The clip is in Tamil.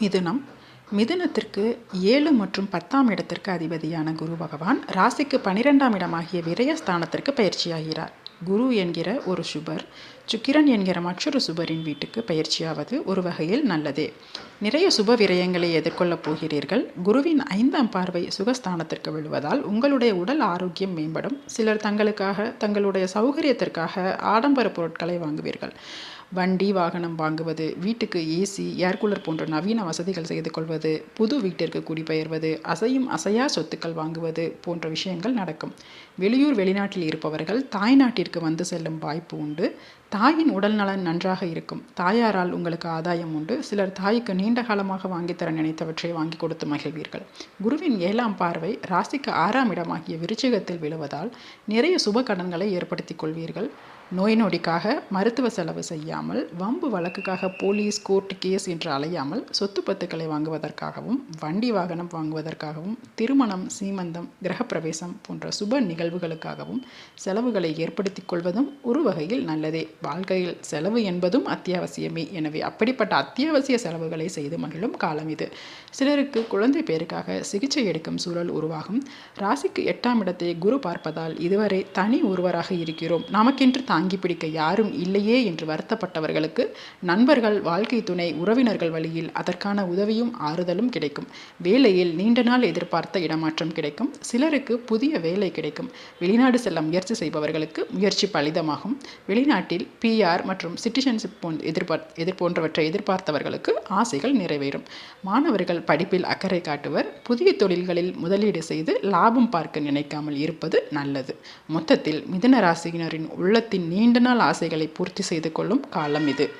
மிதுனம். மிதுனத்திற்கு ஏழு மற்றும் பத்தாம் இடத்திற்கு அதிபதியான குரு பகவான் ராசிக்கு பனிரெண்டாம் இடமாகிய விரயஸ்தானத்திற்கு பயிற்சியாகிறார். குரு என்கிற ஒரு சுபர் சுக்கிரன் என்கிற மற்றொரு சுபரின் வீட்டுக்கு பயிற்சியாவது ஒரு வகையில் நல்லதே. நிறைய சுப விரயங்களை எதிர்கொள்ளப் போகிறீர்கள். குருவின் ஐந்தாம் பார்வை சுகஸ்தானத்திற்கு விழுவதால் உங்களுடைய உடல் ஆரோக்கியம் மேம்படும். சிலர் தங்களுக்காக தங்களுடைய சௌகரியத்திற்காக ஆடம்பர பொருட்களை வாங்குவீர்கள். வண்டி வாகனம் வாங்குவது வீட்டுக்கு ஏசி ஏர் கூலர் போன்ற நவீன வசதிகள் செய்து கொள்வது புது வீட்டிற்கு குடிபெயர்வது அசையும் அசையா சொத்துக்கள் வாங்குவது போன்ற விஷயங்கள் நடக்கும். வெளியூர் வெளிநாட்டில் இருப்பவர்கள் தாய்நாட்டிற்கு வந்து செல்லும் வாய்ப்பு உண்டு. தாயின் உடல் நலன் நன்றாக இருக்கும். தாயாரால் உங்களுக்கு ஆதாயம் உண்டு. சிலர் தாய்க்கு நீண்ட காலமாக வாங்கித்தர நினைத்தவற்றை வாங்கி கொடுத்து மகிழ்வீர்கள். குருவின் ஏழாம் பார்வை ராசிக்கு ஆறாம் இடமாகிய விருச்சிகத்தில் விழுவதால் நிறைய சுப கடன்களை ஏற்படுத்திக் கொள்வீர்கள். நோய் நொடிக்காக மருத்துவ செலவு செய்யாமல் வம்பு வழக்குக்காக போலீஸ் கோர்ட் கேஸ் என்று அலையாமல் சொத்து பத்துக்களை வாங்குவதற்காகவும் வண்டி வாகனம் வாங்குவதற்காகவும் திருமணம் சீமந்தம் கிரகப்பிரவேசம் போன்ற சுப நிகழ்வுகளுக்காகவும் செலவுகளை ஏற்படுத்திக் கொள்வதும் ஒரு வகையில் நல்லதே. வாழ்க்கையில் செலவு என்பதும் அத்தியாவசியமே. எனவே அப்படிப்பட்ட அத்தியாவசிய செலவுகளை செய்து மகிழும் காலம் இது. சிலருக்கு குழந்தை பேருக்காக சிகிச்சை எடுக்கும் சூழல் உருவாகும். ராசிக்கு எட்டாம் இடத்தை குரு பார்ப்பதால் இதுவரை தனி ஒருவராக இருக்கிறோம். நமக்கென்று தாங்கி பிடிக்க யாரும் இல்லையே என்று வருத்தப்பட்டவர்களுக்கு நண்பர்கள் வாழ்க்கை துணை உறவினர்கள் வழியில் அதற்கான உதவியும் ஆறுதலும் கிடைக்கும். வேலையில் நீண்ட நாள் எதிர்பார்த்த இடமாற்றம் கிடைக்கும். சிலருக்கு புதிய வேலை கிடைக்கும். வெளிநாடு செல்ல முயற்சி செய்பவர்களுக்கு முயற்சி பலிதமாகும். வெளிநாட்டில் பிஆர் மற்றும் சிட்டிசன்ஷிப் போன் எதிர்பார் எதிர் போன்றவற்றை எதிர்பார்த்தவர்களுக்கு ஆசைகள் நிறைவேறும். மாணவர்கள் படிப்பில் அக்கறை காட்டுவர். புதிய தொழில்களில் முதலீடு செய்து லாபம் பார்க்க நினைக்காமல் இருப்பது நல்லது. மொத்தத்தில் மிதன ராசியினரின் உள்ளத்தின் நீண்ட நாள் ஆசைகளை பூர்த்தி செய்து கொள்ளும் காலம் இது.